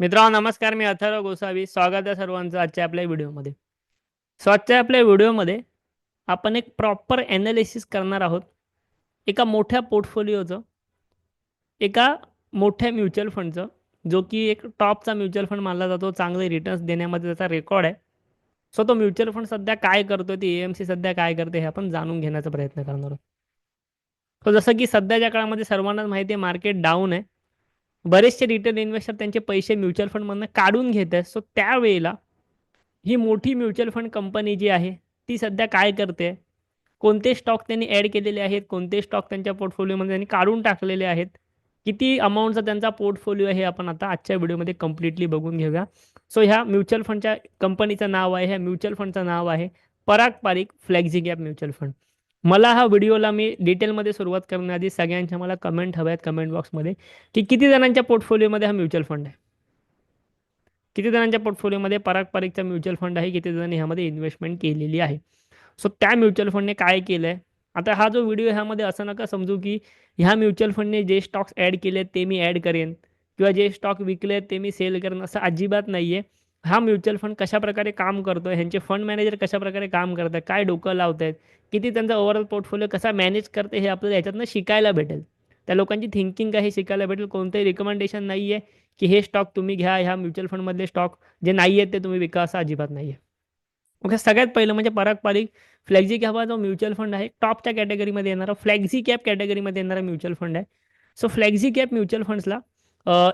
मित्रांनो नमस्कार मी अथर्व गोसावी. स्वागत आहे सर्वांचं आजच्या आपल्या व्हिडिओमध्ये. सो आजच्या आपल्या व्हिडिओमध्ये आपण एक प्रॉपर ॲनालिसिस करणार आहोत. एका मोठ्या पोर्टफोलिओचं एका मोठ्या म्युच्युअल फंडचं जो की एक टॉपचा म्युच्युअल फंड मानला जातो. चांगले रिटर्न्स देण्यामध्ये त्याचा रेकॉर्ड आहे. सो तो म्युच्युअल फंड सध्या काय करतो ती ए एम सी सध्या काय करते? हे आपण जाणून घेण्याचा प्रयत्न करणार आहोत. सो जसं की सध्याच्या काळामध्ये सर्वांनाच माहिती आहे मार्केट डाऊन आहे. बरेचसे रिटेल इन्व्हेस्टर त्यांचे पैसे म्युच्युअल फंडमधनं काढून घेत आहेत. सो त्यावेळेला ही मोठी म्युच्युअल फंड कंपनी जी आहे ती सध्या काय करते? कोणते स्टॉक त्यांनी ॲड केलेले आहेत? कोणते स्टॉक त्यांच्या पोर्टफोलिओमध्ये त्यांनी काढून टाकलेले आहेत? किती अमाऊंटचा त्यांचा पोर्टफोलिओ आहे हे आपण आता आजच्या व्हिडिओमध्ये कम्प्लिटली बघून घेऊया. सो ह्या म्युच्युअल फंडच्या कंपनीचं नाव आहे ह्या म्युच्युअल फंडचं नाव आहे Parag Parikh flexi cap mutual fund मला हा व्हिडिओला मी डिटेलमध्ये सुरुवात करण्याआधी सगळ्यांच्या मला कमेंट हव्या आहेत कमेंट बॉक्समध्ये की किती जणांच्या पोर्टफोलिओमध्ये हा म्युच्युअल फंड आहे? किती जणांच्या पोर्टफोलिओमध्ये पराग म्युच्युअल फंड आहे? किती जणांनी ह्यामध्ये इन्व्हेस्टमेंट केलेली आहे? सो त्या म्युच्युअल फंडने काय केलं आहे आता हा जो व्हिडिओ ह्यामध्ये असं नका समजू की ह्या म्युच्युअल फंडने जे स्टॉक्स ॲड केले ते मी ॲड करेन. किंवा जे स्टॉक विकले ते मी सेल करेन असं अजिबात नाही आहे हा म्युच्युअल फंड कशाप्रकारे काम करतो आहे ह्यांचे फंड मॅनेजर कशाप्रकारे काम करत आहेत काय डोकं लावत आहेत किती त्यांचा ओव्हरऑल पोर्टफोलिओ कसा मॅनेज करते हे आपल्याला याच्यातनं शिकायला भेटेल. त्या लोकांची थिंकिंग काय हे शिकायला भेटेल? कोणतंही रिकमेंडेशन नाही आहे की हे स्टॉक तुम्ही घ्या ह्या म्युच्युअल फंडमधले स्टॉक जे नाही आहेत ते तुम्ही विका असं अजिबात नाही आहे ओके सगळ्यात पहिलं म्हणजे पराग पारिक फ्लॅक्झी कॅप हा जो म्युच्युअल फंड आहे टॉपच्या कॅटेगरीमध्ये येणारा फ्लॅक्झी कॅप कॅटेगरीमध्ये येणारा म्युच्युअल फंड आहे. सो फ्लॅक्झी कॅप म्युच्युअल फंड्सला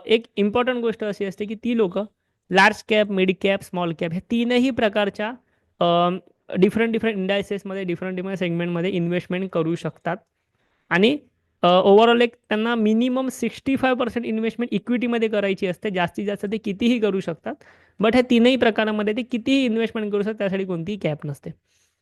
एक इम्पॉर्टंट गोष्ट अशी असते की ती लोकं large cap mid cap small cap ह्या तीनही प्रकारच्या डिफरंट डिफरंट इंडायसेसमध्ये डिफरंट डिफरंट सेगमेंटमध्ये इन्व्हेस्टमेंट करू शकतात. आणि ओव्हरऑल एक त्यांना minimum sixty five percent investment इक्विटीमध्ये करायची असते. जास्तीत जास्त ते कितीही करू शकतात. बट ह्या तीनही प्रकारामध्ये ते कितीही इन्व्हेस्टमेंट करू शकतात त्यासाठी कोणतीही कॅप नसते.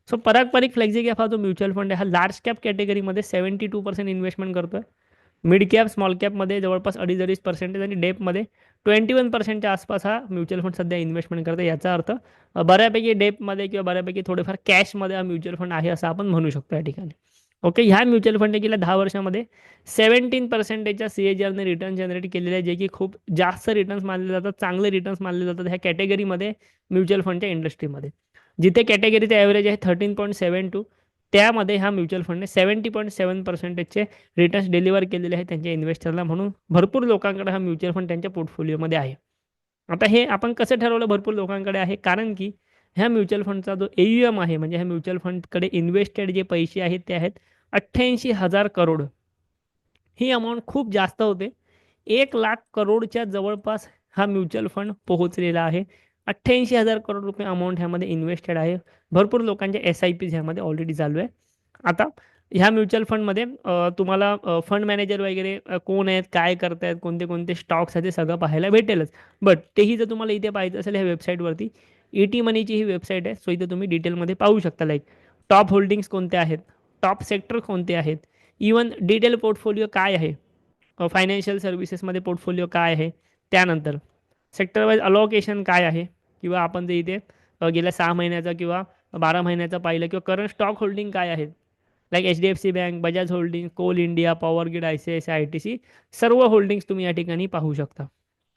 So Parag Parikh flexi cap हा जो म्युच्युअल फंड आहे हा लार्ज कॅप कॅटेगरीमध्ये सेवन्टी टू पर्सेंट इन्व्हेस्टमेंट करतो आहे मिड कॅप स्मॉल कॅपमध्ये जवळपास अडीच अडीच पर्सेंटेज आणि डेपमध्ये ट्वेंटी वन पर्सेंटच्या आसपास हा म्युच्युअल फंड सध्या इन्व्हेस्टमेंट करते याचा अर्थ बऱ्यापैकी डेपमध्ये किंवा बऱ्यापैकी थोडेफार कॅशमध्ये हा म्युच्युअल फंड आहे असं आपण म्हणू शकतो या ठिकाणी. ओके ह्या म्युच्युअल फंडने गेल्या दहा वर्षामध्ये सेव्हन्टीन पर्सेंटेजच्या सी ए जी आरने रिटर्न जनरेट केलेले आहे जे की खूप जास्त रिटर्न्स मानले जातात चांगले रिटर्न्स मानले जातात ह्या कॅटेगरीमध्ये म्युच्युअल फंडच्या इंडस्ट्रीमध्ये जिथे कॅटेगरीचं ॲव्हरेज आहे थर्टीन पॉईंट सेवन टू त्यामध्ये ह्या म्युच्युअल फंडने सेव्हन्टी पॉईंट सेवन पर्सेंटेजचे रिटर्न्स डिलिव्हर केलेले आहेत त्यांच्या इन्व्हेस्टरला म्हणून भरपूर लोकांकडे हा म्युच्युअल फंड त्यांच्या पोर्टफोलिओमध्ये आहे. आता हे आपण कसं ठरवलं भरपूर लोकांकडे आहे? कारण की ह्या म्युच्युअल फंडचा जो ए यू एम आहे म्हणजे ह्या म्युच्युअल फंडकडे इन्व्हेस्टेड जे पैसे आहेत ते आहेत अठ्ठ्याऐंशी हजार करोड. ही अमाऊंट खूप जास्त होते. एक लाख करोडच्या जवळपास हा म्युच्युअल फंड पोहोचलेला आहे. अठ्ठ्याऐंशी हजार करोड रुपये अमाऊंट ह्यामध्ये इन्व्हेस्टेड आहे. भरपूर लोकांच्या एस आय पीज ह्यामध्ये ऑलरेडी चालू आहे. आता ह्या म्युच्युअल फंडमध्ये तुम्हाला फंड मॅनेजर वगैरे कोण आहेत काय करत आहेत कोणते कोणते स्टॉक्स आहेत ते सगळं पाहायला भेटेलच. बट तेही जर तुम्हाला इथे पाहिजे असेल ह्या वेबसाईटवरती ई टी मनीची ही वेबसाईट आहे. सो इथे तुम्ही डिटेलमध्ये पाहू शकता लाईक टॉप होल्डिंग्स कोणते आहेत टॉप सेक्टर कोणते आहेत इवन डिटेल पोर्टफोलिओ काय आहे फायनान्शियल सर्व्हिसेसमध्ये पोर्टफोलिओ काय आहे त्यानंतर सेक्टर वाईज अलोकेशन काय आहे किंवा आपण जे इथे गेल्या सहा महिन्याचा किंवा बारा महिन्याचा पाहिलं किंवा करंट स्टॉक होल्डिंग काय आहेत? Like H D F C bank Bajaj holding Coal India Power Grid I C I C I T C सर्व होल्डिंग्स तुम्ही या ठिकाणी पाहू शकता.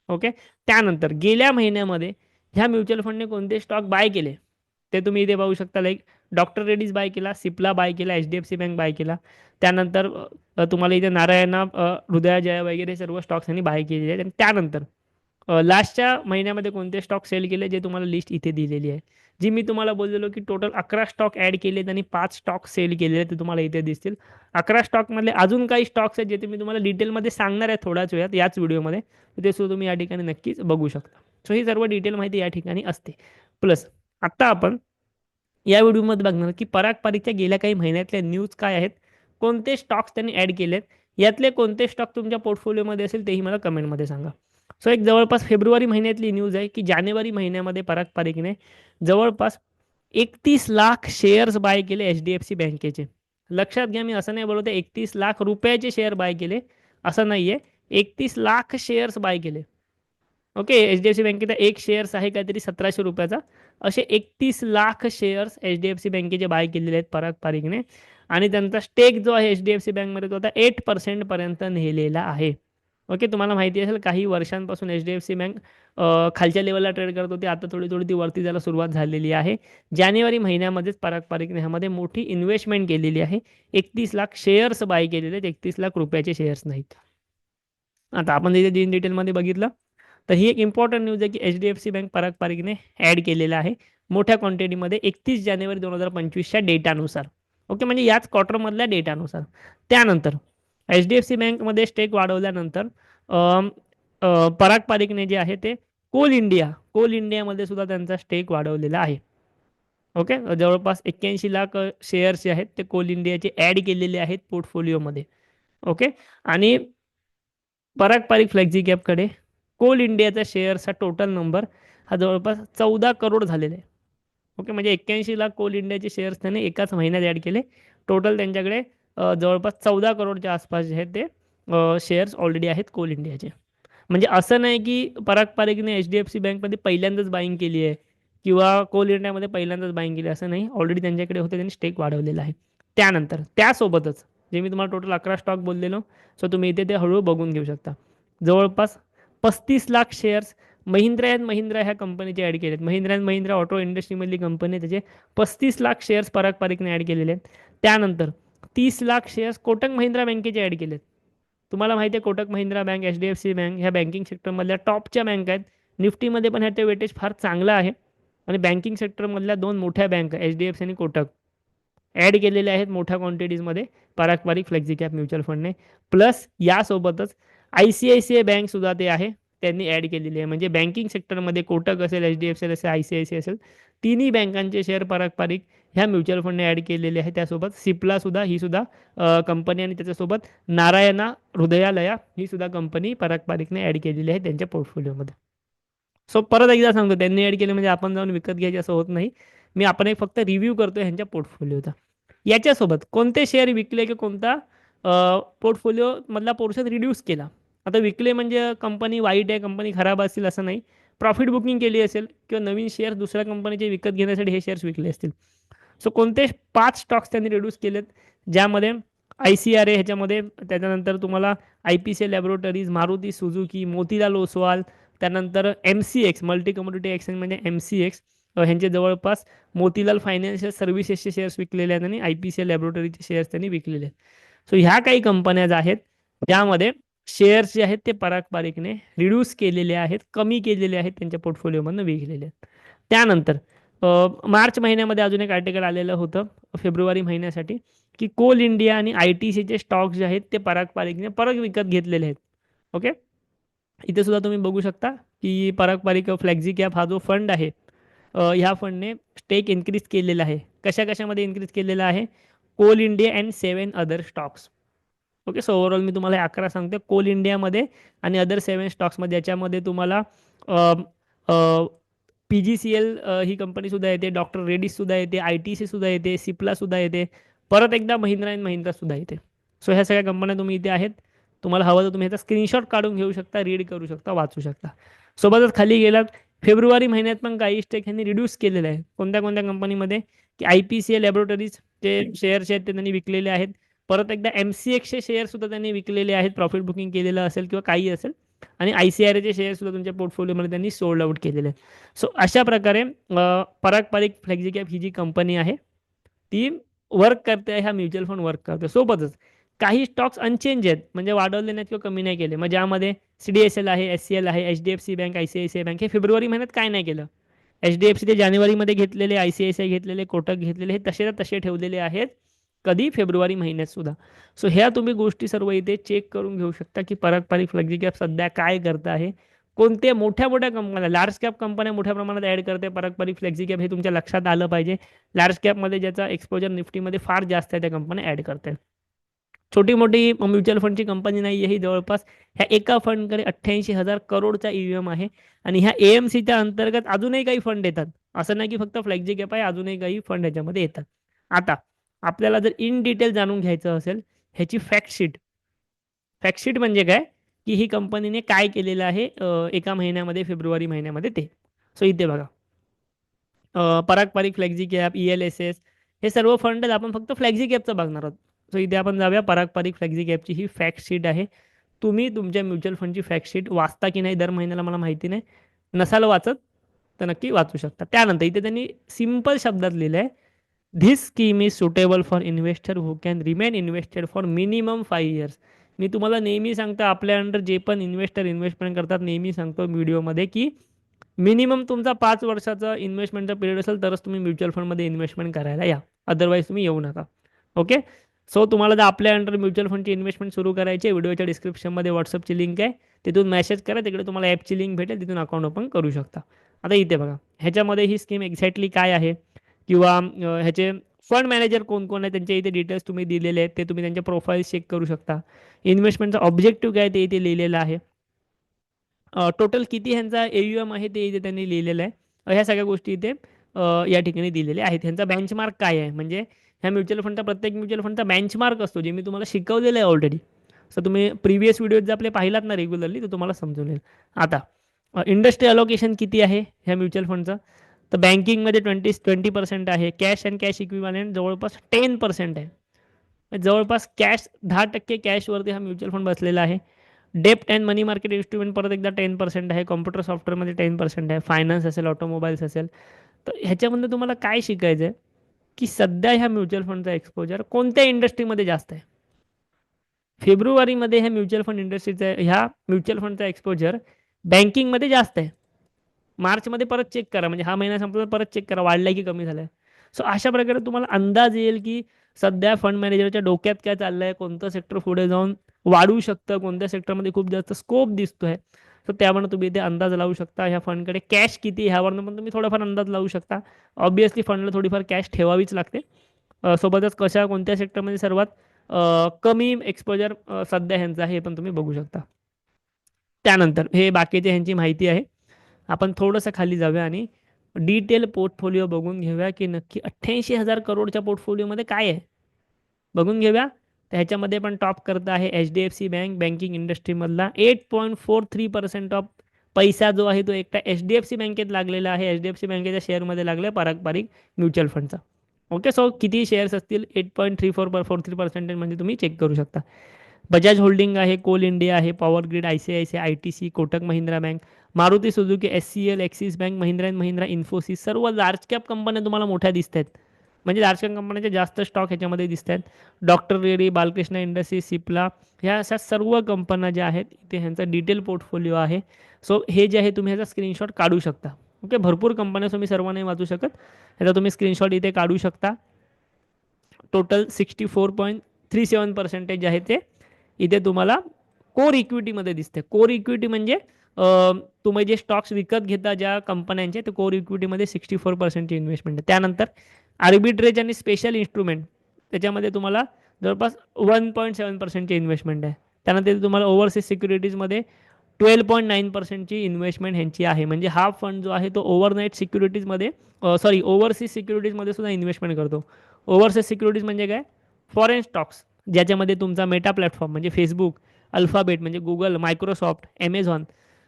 ओके त्यानंतर गेल्या महिन्यामध्ये ह्या म्युच्युअल फंडने कोणते स्टॉक बाय केले? ते तुम्ही इथे पाहू शकता. लाईक डॉक्टर रेडीज बाय केला सिप्ला बाय केला H D F C bank buy केला. त्यानंतर तुम्हाला इथे नारायणा हृदयाजय वगैरे सर्व स्टॉक्स यांनी बाय केलेले आहेत. आणि त्यानंतर लास्टच्या महिन्यामध्ये कोणते स्टॉक सेल केले जे तुम्हाला लिस्ट इथे दिलेली आहे? जी मी तुम्हाला बोललेलो की टोटल अकरा स्टॉक ॲड केलेत आणि पाच स्टॉक सेल केलेले ते तुम्हाला इथे दिसतील. अकरा स्टॉकमधले अजून काही स्टॉक्स आहेत जे ते मी तुम्हाला डिटेलमध्ये सांगणार आहे थोड्याच वेळात याच व्हिडिओमध्ये ते सुद्धा तुम्ही या ठिकाणी नक्कीच बघू शकता. सो ही सर्व डिटेल माहिती या ठिकाणी असते. प्लस आत्ता आपण या व्हिडिओमध्ये बघणार की पराग पारिकच्या गेल्या काही महिन्यातल्या न्यूज काय आहेत? कोणते स्टॉक्स त्यांनी ॲड केलेत? यातले कोणते स्टॉक तुमच्या पोर्टफोलिओमध्ये असेल तेही मला कमेंटमध्ये सांगा. सो एक जवळपास फेब्रुवारी महिन्यातली न्यूज आहे की जानेवारी महिन्यामध्ये पराग पारिकने जवळपास एकतीस लाख शेअर्स बाय केले एच डी एफ सी बँकेचे लक्षात घ्या मी असं नाही बोलत एकतीस लाख रुपयाचे शेअर बाय केले. असं नाही आहे एकतीस लाख शेअर्स बाय केले. Okay H D F C बँकेचा एक शेअर्स आहे काहीतरी सतराशे रुपयाचा. असे एकतीस lakh shares H D F C बँकेचे बाय केलेले आहेत पराग पारिकने आणि त्यांचा स्टेक जो आहे एच डी एफ सी बँकमध्ये तो आता एट पर्सेंटपर्यंत नेलेला आहे. ओके तुम्हाला माहिती असेल काही वर्षांपासून H D F C bank खालच्या लेवलला ट्रेड करत होती. आता थोडी थोडी ती वरती जायला सुरुवात झालेली आहे. जानेवारी महिन्यामध्येच पारंपरिक ह्यामध्ये मोठी इन्व्हेस्टमेंट केलेली आहे. एकतीस लाख शेअर्स बाय केलेले आहेत. एकतीस लाख रुपयाचे शेअर्स नाहीत. आता आपण जे दिन डिटेलमध्ये बघितलं तर ही एक इम्पॉर्टंट न्यूज आहे की H D F C bank पारंपरिकने add केलेलं आहे. मोठ्या क्वांटिटीमध्ये एकतीस जानेवारी दोन हजार पंचवीसच्या डेटानुसार ओके म्हणजे याच क्वार्टरमधल्या डेटानुसार त्यानंतर एच डी एफ सी बँकमध्ये स्टेक वाढवल्यानंतर पराग पारिकने जे आहे ते कोल इंडिया कोल इंडियामध्ये सुद्धा त्यांचा स्टेक वाढवलेला आहे. ओके जवळपास एक्क्याऐंशी लाख शेअर्स जे आहेत ते कोल इंडियाचे ॲड केलेले आहेत पोर्टफोलिओमध्ये ओके आणि पराग पारिक फ्लेक्झी गॅपकडे कोल इंडियाचा शेअर्सचा टोटल नंबर हा जवळपास चौदा करोड झालेला आहे. ओके म्हणजे एक्क्याऐंशी लाख कोल इंडियाचे शेअर्स त्याने एकाच महिन्यात ॲड केले. टोटल त्यांच्याकडे जवळपास चौदा करोडच्या आसपास जे आहेत ते शेअर्स ऑलरेडी आहेत कोल इंडियाचे. म्हणजे असं नाही की पराग पारेखने एच डी एफ सी बँकमध्ये पहिल्यांदाच बाईंग केली आहे किंवा कोल इंडियामध्ये पहिल्यांदाच बाईंग केली असं नाही. ऑलरेडी त्यांच्याकडे होते त्यांनी स्टेक वाढवलेला आहे. त्यानंतर त्यासोबतच जे मी तुम्हाला टोटल अकरा स्टॉक बोललेलो सो तुम्ही इथे ते हळूहळू बघून घेऊ शकता. जवळपास पस्तीस लाख शेअर्स महिंद्रा अँड महिंद्रा ह्या कंपनीचे ॲड केले आहेत महिंद्रा अँड महिंद्रा ऑटो इंडस्ट्रीमधली कंपनी त्याचे पस्तीस लाख शेअर्स पराग पारिकने ॲड केलेले आहेत. त्यानंतर तीस लाख शेअर्स कोटक महिंद्रा बँकेचे ॲड केलेत. तुम्हाला माहिती आहे Kotak Mahindra bank H D F C bank ह्या बँकिंग सेक्टरमधल्या टॉपच्या बँक आहेत. निफ्टीमध्ये पण ह्याचं वेटेज फार चांगलं आहे. आणि बँकिंग सेक्टरमधल्या दोन मोठ्या bank H D F C आणि कोटक ॲड केलेले आहेत मोठ्या क्वांटिटीजमध्ये पारंपरिक फ्लेक्झी कॅप म्युच्युअल फंडने प्लस यासोबतच I C I C I बँकसुद्धा ते आहे. त्यांनी ॲड केलेली आहे. म्हणजे बँकिंग सेक्टरमध्ये कोटक असेल एच डी एफ सी असेल आय सी आय सी असेल तिन्ही बँकांचे शेअर पारंपरिक ह्या म्युच्युअल फंडने ॲड केलेले आहे त्यासोबत सिप्लासुद्धा ही सुद्धा कंपनी आणि त्याच्यासोबत नारायणा हृदयालया ही सुद्धा कंपनी पारंपरिकने ॲड केलेली आहे त्यांच्या पोर्टफोलिओमध्ये. सो परत एकदा सांगतो त्यांनी ॲड केले म्हणजे आपण जाऊन विकत घ्यायचे असं होत नाही. मी आपण एक फक्त रिव्ह्यू करतो ह्यांच्या पोर्टफोलिओचा. याच्यासोबत कोणते शेअर विकले की कोणता पोर्टफोलिओमधला पोर्शन रिड्यूस केला? आता विकले म्हणजे कंपनी वाईट आहे कंपनी खराब असतील असं नाही. प्रॉफिट बुकिंग केली असेल किंवा नवीन शेअर्स दुसऱ्या कंपनीचे विकत घेण्यासाठी हे शेअर्स विकले असतील. सो कोणते पाच स्टॉक्स त्यांनी रिड्यूस केलेत ज्यामध्ये आय सी आर ए ह्याच्यामध्ये त्याच्यानंतर तुम्हाला I P C laboratories Maruti Suzuki Motilal Oswal त्यानंतर M C X multi community exchange म्हणजे एम सी एक्स ह्यांचे जवळपास मोतीलाल फायनान्शियल सर्व्हिसेसचे शेअर्स विकलेले आहेत आणि आय पी सी लॅबोरेटरीचे शेअर्स त्यांनी विकलेले आहेत. सो ह्या काही कंपन्या ज्या आहेत ज्यामध्ये शेअर्स जे आहेत ते पारंपरिकने रिड्यूस केलेले आहेत कमी केलेले आहेत त्यांच्या पोर्टफोलिओमधनं विकलेले आहेत. त्यानंतर मार्च महिन्यामध्ये अजून एक आर्टिकल आलेलं होतं फेब्रुवारी महिन्यासाठी की कोल इंडिया आणि आय टी सीचे स्टॉक्स जे आहेत ते पारंपरिकने परत विकत घेतलेले आहेत. ओके? इथे सुद्धा तुम्ही बघू शकता की पारंपरिक फ्लॅक्झी कॅप हा जो फंड आहे ह्या फंडने स्टेक इन्क्रीज केलेला आहे. कशा कशामध्ये इन्क्रीज केलेला आहे? Coal India and seven other stocks. Okay? So overall मी तुम्हाला अकरा सांगते कोल इंडियामध्ये आणि अदर सेवन स्टॉक्समध्ये याच्यामध्ये तुम्हाला पी जी सी एल ही कंपनीसुद्धा येते डॉक्टर रेडीसुद्धा येते आय टी सी सुद्धा येते सिप्लासुद्धा येते परत एकदा महिंद्रा अँड महिंद्रासुद्धा येते. सो ह्या सगळ्या कंपन्या तुम्ही इथे आहेत. तुम्हाला हवं तर तुम्ही ह्याचा स्क्रीनशॉट काढून घेऊ शकता रीड करू शकता वाचू शकता. सोबतच खाली गेलात फेब्रुवारी महिन्यात पण काही स्टेक ह्यांनी रिड्यूस केलेलं आहे. कोणत्या कोणत्या कंपनीमध्ये? की I P C L laboratories जे शेअर्स आहेत ते त्यांनी विकलेले आहेत. परत एकदा एम सी एक्सचे शेअरसुद्धा त्यांनी विकलेले आहेत. प्रॉफिट बुकिंग केलेलं असेल किंवा काही असेल. आणि आय सी आर एचे शेअरसुद्धा तुमच्या पोर्टफोलिओमध्ये त्यांनी सोल्ड आउट केलेले आहेत. सो अशा प्रकारे परागपारिक फ्लेक्झिकॅप ही जी कंपनी आहे ती वर्क करते ह्या म्युच्युअल फंड वर्क करते. सोबतच काही स्टॉक्स अनचेंज आहेत म्हणजे वाढवले नाहीत किंवा कमी नाही केले. मग ज्यामध्ये सी डी एस एल आहे एस सी एल आहे H D F C bank I C I C I bank हे फेब्रुवारी महिन्यात काय नाही केलं. एच डी एफ सी ते जानेवारीमध्ये घेतलेले I C I C I घेतलेले कोटक घेतलेले हे तसे तसे ठेवलेले आहेत. कधी फेब्रुवारी महिन्यात सुद्धा. सो ह्या तुम्ही गोष्टी सर्व इथे चेक करून घेऊ शकता की पारंपरिक फ्लेक्झी कॅप सध्या काय करत आहे. कोणत्या मोठ्या मोठ्या कंपन्या लार्ज कॅप कंपन्या मोठ्या प्रमाणात ॲड करते पारंपरिक फ्लेक्झी कॅप हे तुमच्या लक्षात आलं पाहिजे. लार्ज कॅपमध्ये ज्याचा एक्सपोजर निफ्टीमध्ये फार जास्त आहे त्या कंपन्या ॲड करते. छोटी मोठी म्युच्युअल फंडची कंपनी नाही आहे ही जवळपास ह्या एका फंडकडे अठ्ठ्याऐंशी हजार करोडचा ई आहे. आणि ह्या ए एम सीच्या अंतर्गत अजूनही काही फंड येतात. असं नाही की फक्त फ्लॅक्झी कॅप आहे अजूनही काही फंड ह्याच्यामध्ये येतात. आता आपल्याला जर इन डिटेल जाणून घ्यायचं असेल ह्याची फॅक्टशीट फॅक्टशीट म्हणजे काय? की ही कंपनीने काय केलेलं आहे एका महिन्यामध्ये फेब्रुवारी महिन्यामध्ये ते. सो इथे बघा. परागपारिक फ्लॅक्झी cap E L S S हे सर्व फंड आपण फक्त फ्लॅक्झी कॅपचं बघणार आहोत. सो इथे आपण जाऊया. परागपारिक फ्लॅक्झी कॅपची ही फॅक्टशीट आहे. तुम्ही तुमच्या म्युच्युअल फंडची फॅक्टशीट वाचता की नाही दर महिन्याला मला माहिती नाही. नसाल वाचत तर नक्की वाचू शकता. त्यानंतर इथे त्यांनी सिंपल शब्दात लिहिलं आहे this scheme is suitable for investor who can remain invested for minimum five years मी तुम्हाला नेहमी सांगतो आपल्या अंडर जे पण इन्व्हेस्टर इन्व्हेस्टमेंट करतात नेहमी सांगतो व्हिडिओमध्ये की मिनिमम तुमचा पाच वर्षाचा इन्व्हेस्टमेंटचा पिरियड असेल तरच तुम्ही म्युच्युअल फंडमध्ये इन्व्हेस्टमेंट करायला या. अदरवाईज तुम्ही येऊ नका. ओके सो तुम्हाला जर आपल्या अंडर म्युच्युअल फंडची इन्व्हेस्टमेंट सुरू करायची व्हिडिओच्या डिस्क्रिप्शनमध्ये व्हॉट्सअपची लिंक आहे. तिथून मेसेज करा तिकडे तुम्हाला ॲपची लिंक भेटेल तिथून अकाउंट ओपन करू शकता. आता इथे बघा ह्याच्यामध्ये ही स्कीम एक्झॅक्टली काय आहे? किंवा ह्याचे फंड मॅनेजर कोण कोण आहे त्यांच्या इथे डिटेल्स तुम्ही दिलेले आहेत ते तुम्ही त्यांच्या प्रोफाईल चेक करू शकता. इन्व्हेस्टमेंटचा ऑब्जेक्टिव्ह काय ते इथे लिहिलेलं आहे. टोटल किती ह्यांचा ए एम आहे ते इथे त्यांनी लिहिलेलं आहे. ह्या सगळ्या गोष्टी इथे या ठिकाणी दिलेल्या आहेत. ह्यांचा बेंचमार्क काय आहे? म्हणजे ह्या म्युच्युअल फंडचा प्रत्येक म्युच्युअल फंडचा बेंचमार्क असतो जे मी तुम्हाला शिकवलेलं आहे ऑलरेडी सर तुम्ही प्रिव्हियस व्हिडिओ जर आपले पाहिलात ना रेग्युलरली तर तुम्हाला समजून येईल. आता इंडस्ट्री अलोकेशन किती आहे ह्या म्युच्युअल फंडचं तर बँकिंगमध्ये ट्वेंटी ट्वेंटी पर्सेंट आहे. कॅश अँड कॅश इक्विवलेंट जवळपास टेन पर्सेंट आहे. जवळपास कॅश दहा टक्के कॅशवरती हा म्युच्युअल फंड बसलेला आहे. डेप्ट अँड मनी मार्केट इन्स्ट्रुमेंट परत एकदा टेन पर्सेंट आहे. कॉम्प्युटर सॉफ्टवेअरमध्ये टेन पर्सेंट आहे. फायनान्स असेल ऑटोमोबाईल्स असेल. तर ह्याच्यामध्ये तुम्हाला काय शिकायचं आहे की सध्या ह्या म्युच्युअल फंडचा एक्सपोजर कोणत्या इंडस्ट्रीमध्ये जास्त आहे? फेब्रुवारीमध्ये ह्या म्युच्युअल फंड इंडस्ट्रीचा ह्या म्युच्युअल फंडचा एक्सपोजर बँकिंगमध्ये जास्त आहे. मार्चमध्ये परत चेक करा. म्हणजे हा महिना संपला परत चेक करा. वाढला की कमी झालाय? आहे सो अशा प्रकारे तुम्हाला अंदाज येईल की सध्या फंड मॅनेजरच्या डोक्यात काय चाललं आहे कोणतं सेक्टर पुढे जाऊन वाढू शकतं कोणत्या सेक्टरमध्ये खूप जास्त स्कोप दिसतो आहे सो त्यावरनं तुम्ही इथे अंदाज लावू शकता. ह्या फंडकडे कॅश किती ह्यावरनं पण तुम्ही थोडाफार अंदाज लावू शकता. ऑब्वियसली फंडला थोडीफार कॅश ठेवावीच लागते. सोबतच कशा कोणत्या सेक्टरमध्ये सर्वात कमी एक्सपोजर सध्या ह्यांचं आहे हे पण तुम्ही बघू शकता. त्यानंतर हे बाकीचे ह्यांची माहिती आहे. आपण थोडंसं खाली जाऊया आणि डिटेल पोर्टफोलिओ बघून घेऊया की नक्की अठ्ठ्याऐंशी हजार करोडच्या पोर्टफोलिओमध्ये काय आहे. बघून घेऊया. तर ह्याच्यामध्ये पण टॉप करत आहे H D F C bank banking इंडस्ट्रीमधला eight point four three percent of पैसा जो आहे तो एकटा एच डी एफ सी बँकेत लागलेला आहे. एच डी एफ सी बँकेच्या शेअरमध्ये लागला आहे पारंपरिक म्युच्युअल फंडचा ओके सो किती शेअर्स असतील eight point three four four three percentage म्हणजे तुम्ही चेक करू शकता. बजाज होल्डिंग आहे कोल इंडिया आहे power grid I C I C I T C Kotak Mahindra bank Maruti Suzuki S C L Axis bank Mahindra and Mahindra Infosys सर्व large cap कंपन्या तुम्हाला मोठ्या दिसत आहेत म्हणजे लार्ज कॅप कंपन्यांचे जास्त स्टॉक ह्याच्यामध्ये दिसत आहेत डॉक्टर रेडी बालकृष्ण इंडस्ट्री सिप्ला ह्या अशा सर्व कंपन्या ज्या आहेत इथे ह्यांचा डिटेल पोर्टफोलिओ आहे. सो हे जे आहे तुम्ही ह्याचा स्क्रीनशॉट काढू शकता. ओके भरपूर कंपन्या तुम्ही सर्व नाही वाचू शकत. ह्याचा तुम्ही स्क्रीनशॉट इथे काढू शकता. Total sixty four point three seven percentage जे आहे ते इथे तुम्हाला कोर इक्विटीमध्ये दिसते कोर इक्विटी म्हणजे तुम्ही जे स्टॉक्स विकत घेता ज्या कंपन्यांचे ते कोर इक्विटीमध्ये सिक्स्टी फोर पर्सेंटची इन्व्हेस्टमेंट आहे. त्यानंतर आर्बिट्रेज आणि स्पेशल इन्स्ट्रुमेंट त्याच्यामध्ये तुम्हाला जवळपास वन पॉईंट सेवन पर्सेंटची इन्व्हेस्टमेंट आहे. त्यानंतर तुम्हाला ओव्हरसीज सिक्युरिटीजमध्ये ट्वेल्व पॉईंट नाईन पर्सेंटची इन्व्हेस्टमेंट ह्यांची आहे. म्हणजे हा फंड जो आहे तो ओव्हरनाईट सिक्युरिटीजमध्ये सॉरी ओव्हरसीज सिक्युरिटीजमध्ये सुद्धा इन्व्हेस्टमेंट करतो. ओव्हरसीज सिक्युरिटीज म्हणजे काय? फॉरेन स्टॉक्स ज्याच्यामध्ये तुमचा मेटा प्लॅटफॉर्म म्हणजे फेसबुक अल्फाबेट म्हणजे गुगल मायक्रोसॉफ्ट ॲमेझॉन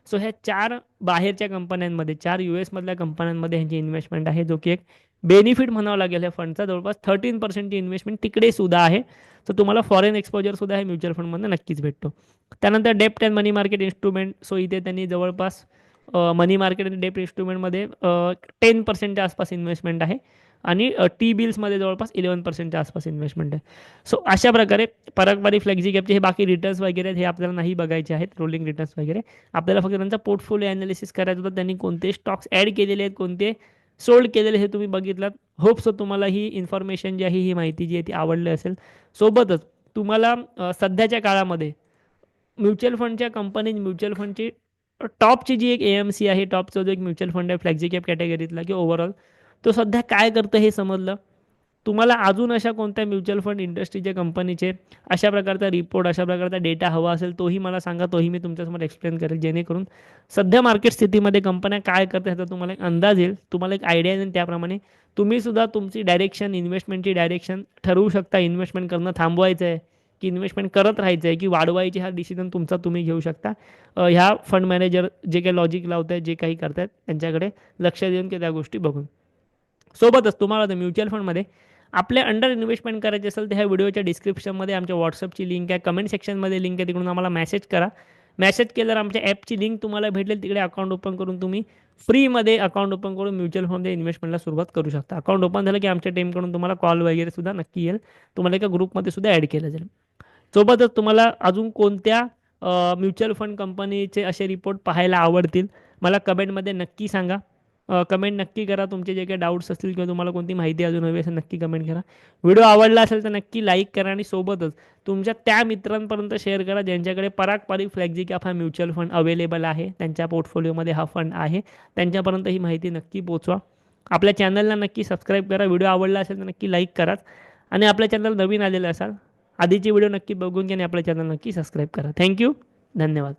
सो ह्या चार बाहेरच्या कंपन्यांमध्ये चार यू एसमधल्या कंपन्यांमध्ये ह्यांची इन्व्हेस्टमेंट आहे जो की एक बेनिफिट म्हणावं लागेल ह्या फंडचा जवळपास थर्टीन पर्सेंटची इन्व्हेस्टमेंट तिकडे सुद्धा आहे. तर तुम्हाला फॉरेन एक्सपोजर सुद्धा हे म्युच्युअल फंडमध्ये नक्कीच भेटतो. त्यानंतर डेप्ट and money market instrument so इथे त्यांनी जवळपास मनी मार्केट आणि डेप इन्स्ट्रुमेंटमध्ये टेन पर्सेंटच्या आसपास इन्व्हेस्टमेंट आहे. आणि टी बिल्समध्ये जवळपास इलेवन पर्सेंटच्या आसपास इन्व्हेस्टमेंट आहे. सो अशा प्रकारे परकवारी फ्लेक्झी कॅपचे हे बाकी रिटर्न्स वगैरे आहेत हे आपल्याला नाही बघायचे आहेत रोलिंग रिटर्न्स वगैरे. आपल्याला फक्त त्यांचा पोर्टफोलिओ ॲनालिसिस करायचं होतं. त्यांनी कोणते स्टॉक्स ॲड केलेले आहेत कोणते सोल्ड केलेले हे तुम्ही बघितलात. होप सो तुम्हाला ही इन्फॉर्मेशन जी आहे ही माहिती जी आहे ती आवडली असेल. सोबतच तुम्हाला सध्याच्या काळामध्ये म्युच्युअल फंडच्या कंपनी म्युच्युअल फंडची टॉपची जी एक ए एम सी आहे टॉपचा जो एक म्युच्युअल फंड आहे फ्लॅक्झी कॅप कॅटेगरीतला की ओव्हरऑल तो सध्या काय करतं हे समजलं? तुम्हाला अजून अशा कोणत्या म्युच्युअल फंड इंडस्ट्रीच्या कंपनीचे अशा प्रकारचा रिपोर्ट अशा प्रकारचा डेटा हवा असेल तोही मला सांगा तोही मी तुमच्यासमोर एक्सप्लेन करेल जेणेकरून सध्या मार्केट स्थितीमध्ये कंपन्या काय करतात ह्याचा तुम्हाला एक अंदाज येईल तुम्हाला एक आयडिया येईल. त्याप्रमाणे तुम्ही सुद्धा तुमची डायरेक्शन इन्व्हेस्टमेंटची डायरेक्शन ठरवू शकता. इन्व्हेस्टमेंट करणं थांबवायचं आहे की इन्व्हेस्टमेंट करत राहायचं आहे की वाढवायची हा डिसिजन तुमचा तुम्ही घेऊ शकता. ह्या फंड मॅनेजर जे काही लॉजिक लावत आहेत जे काही करतायत त्यांच्याकडे लक्ष देऊन की त्या गोष्टी बघून. सोबतच तुम्हाला म्युच्युअल फंडमध्ये आपल्या अंडर इन्व्हेस्टमेंट करायची असेल तर ह्या व्हिडिओच्या डिस्क्रिप्शनमध्ये आमच्या व्हॉट्सअपची लिंक आहे कमेंट सेक्शनमध्ये लिंक आहे तिकडून आम्हाला मेसेज करा. मेसेज केल्यावर आमच्या ॲपची लिंक तुम्हाला भेटेल तिकडे अकाउंट ओपन करून तुम्ही फ्रीमध्ये अकाउंट ओपन करून म्युच्युअल फंडमध्ये इन्व्हेस्टमेंटला सुरुवात करू शकता. अकाउंट ओपन झालं की आमच्या टीमकडून तुम्हाला कॉल वगैरे सुद्धा नक्की येईल. तुम्हाला एका ग्रुपमध्ये सुद्धा ॲड केलं जाईल. सोबतच तुम्हाला अजून कोणत्या म्युच्युअल फंड कंपनीचे असे रिपोर्ट पाहायला आवडतील? मला कमेंटमध्ये नक्की सांगा. कमेंट नक्की करा. तुमचे जे काही डाऊट्स असतील किंवा तुम्हाला कोणती माहिती अजून हवी असेल नक्की कमेंट करा. व्हिडिओ आवडला असेल तर नक्की लाईक करा आणि सोबतच तुमच्या त्या मित्रांपर्यंत शेअर करा ज्यांच्याकडे पराग पारिक फ्लॅक्झी कॅप हा म्युच्युअल फंड अवेलेबल आहे. त्यांच्या पोर्टफोलिओमध्ये हा फंड आहे. त्यांच्यापर्यंत ही माहिती नक्की पोचवा. आपल्या चॅनलला नक्की सबस्क्राईब करा. व्हिडिओ आवडला असेल तर नक्की लाईक कराच. आणि आपल्या चॅनल नवीन आलेलं असाल आधीची व्हिडिओ नक्की बघून घ्या आणि आपल्या चॅनल नक्की सबस्क्राईब करा. थँक्यू धन्यवाद.